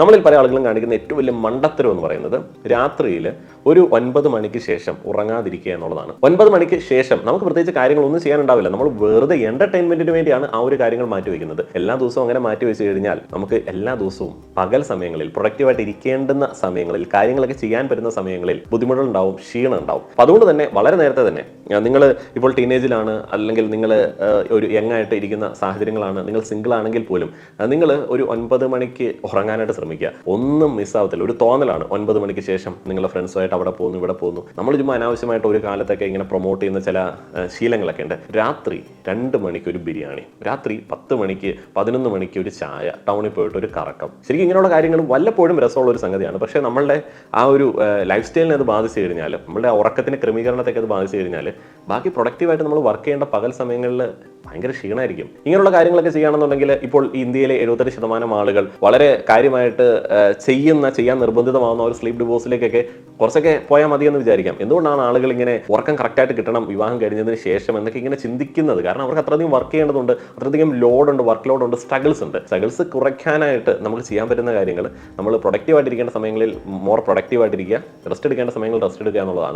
നമ്മളിൽ പല ആളുകളും കാണിക്കുന്ന ഏറ്റവും വലിയ മണ്ടത്തരം എന്ന് പറയുന്നത് രാത്രിയിൽ ഒരു ഒൻപത് മണിക്ക് ശേഷം ഉറങ്ങാതിരിക്കുക എന്നുള്ളതാണ്. ഒൻപത് മണിക്ക് ശേഷം നമുക്ക് പ്രത്യേകിച്ച് കാര്യങ്ങളൊന്നും ചെയ്യാനുണ്ടാവില്ല. നമ്മൾ വെറുതെ എന്റർടൈൻമെന്റിന് വേണ്ടിയാണ് ആ ഒരു കാര്യങ്ങൾ മാറ്റി വെക്കുന്നത് എല്ലാ ദിവസവും അങ്ങനെ മാറ്റി വെച്ച് കഴിഞ്ഞാൽ നമുക്ക് എല്ലാ ദിവസവും പകൽ സമയങ്ങളിൽ പ്രൊഡക്റ്റീവായിട്ട് ഇരിക്കേണ്ടുന്ന സമയങ്ങളിൽ കാര്യങ്ങളൊക്കെ ചെയ്യാൻ പറ്റുന്ന സമയങ്ങളിൽ ബുദ്ധിമുട്ടുകൾ ഉണ്ടാവും ക്ഷീണം ഉണ്ടാവും അപ്പം അതുകൊണ്ട് തന്നെ വളരെ നേരത്തെ തന്നെ നിങ്ങൾ ഇപ്പോൾ ടീനേജിലാണ് അല്ലെങ്കിൽ നിങ്ങൾ ഒരു യങ്ങായിട്ട് ഇരിക്കുന്ന സാഹചര്യങ്ങളാണ് നിങ്ങൾ സിംഗിൾ ആണെങ്കിൽ പോലും നിങ്ങൾ ഒരു ഒൻപത് മണിക്ക് ഉറങ്ങാനായിട്ട് ശ്രമിക്കുക. ഒന്നും മിസ്സാവത്തില്ല ഒരു തോന്നലാണ് ഒൻപത് മണിക്ക് ശേഷം നിങ്ങളുടെ ഫ്രണ്ട്സുമായിട്ട് അവിടെ പോകുന്നു ഇവിടെ പോകുന്നു. നമ്മൾ ചുമ്മാ അനാവശ്യമായിട്ട് ഒരു കാലത്തൊക്കെ ഇങ്ങനെ പ്രൊമോട്ട് ചെയ്യുന്ന ചില ശീലങ്ങളൊക്കെ ഉണ്ട്. രാത്രി രണ്ട് മണിക്ക് ഒരു ബിരിയാണി രാത്രി പത്ത് മണിക്ക് പതിനൊന്ന് മണിക്ക് ഒരു ചായ ടൗണിൽ പോയിട്ട് ഒരു കറക്കം. ശരിക്കും ഇങ്ങനെയുള്ള കാര്യങ്ങൾ വല്ലപ്പോഴും രസമുള്ള ഒരു സംഗതിയാണ്. പക്ഷേ നമ്മളുടെ ആ ഒരു ലൈഫ് സ്റ്റൈലിനെ അത് ബാധിച്ചു കഴിഞ്ഞാൽ നമ്മുടെ ഉറക്കത്തിന് ഉറക്കത്തിന്റെ ക്രമീകരണത്തെയൊക്കെ അത് ബാധിച്ചു കഴിഞ്ഞാൽ ബാക്കി പ്രൊഡക്റ്റീവായിട്ട് നമ്മൾ വർക്ക് ചെയ്യേണ്ട പകൽ സമയങ്ങളിൽ ഭയങ്കര ക്ഷീണമായിരിക്കും ഇങ്ങനെയുള്ള കാര്യങ്ങളൊക്കെ ചെയ്യുകയാണെന്നുണ്ടെങ്കിൽ ഇപ്പോൾ ഇന്ത്യയിലെ എഴുപത്തെട്ട് ശതമാനം ആളുകൾ വളരെ കാര്യമായിട്ട് ചെയ്യുന്ന ചെയ്യാൻ നിർബന്ധിതമാവുന്ന ഒരു സ്ലീപ്പ് ഡിവോഴ്സിലേക്കൊക്കെ കുറച്ചൊക്കെ പോയാൽ മതി എന്ന് വിചാരിക്കാം. എന്തുകൊണ്ടാണ് ആളുകൾ ഇങ്ങനെ ഉറക്കം കറക്റ്റായിട്ട് കിട്ടണം വിവാഹം കഴിഞ്ഞതിന് ശേഷം എന്നൊക്കെ ഇങ്ങനെ ചിന്തിക്കുന്നത്? കാരണം അവർക്ക് അത്രയധികം വർക്ക് ചെയ്യേണ്ടതുണ്ട് അത്രയധികം ലോഡ് ഉണ്ട് വർക്ക് ലോഡ് ഉണ്ട് സ്ട്രഗിൾസ് ഉണ്ട്. സ്ട്രഗിൾസ് കുറയ്ക്കാനായിട്ട് നമുക്ക് ചെയ്യാൻ പറ്റുന്ന കാര്യങ്ങൾ നമ്മൾ പ്രൊഡക്റ്റീവായിട്ടിരിക്കേണ്ട സമയങ്ങളിൽ മോർ പ്രൊഡക്റ്റീവായിട്ടിരിക്കുക റെസ്റ്റ് എടുക്കേണ്ട സമയങ്ങളിൽ റെസ്റ്റ് എടുക്കുക എന്നുള്ളതാണ്.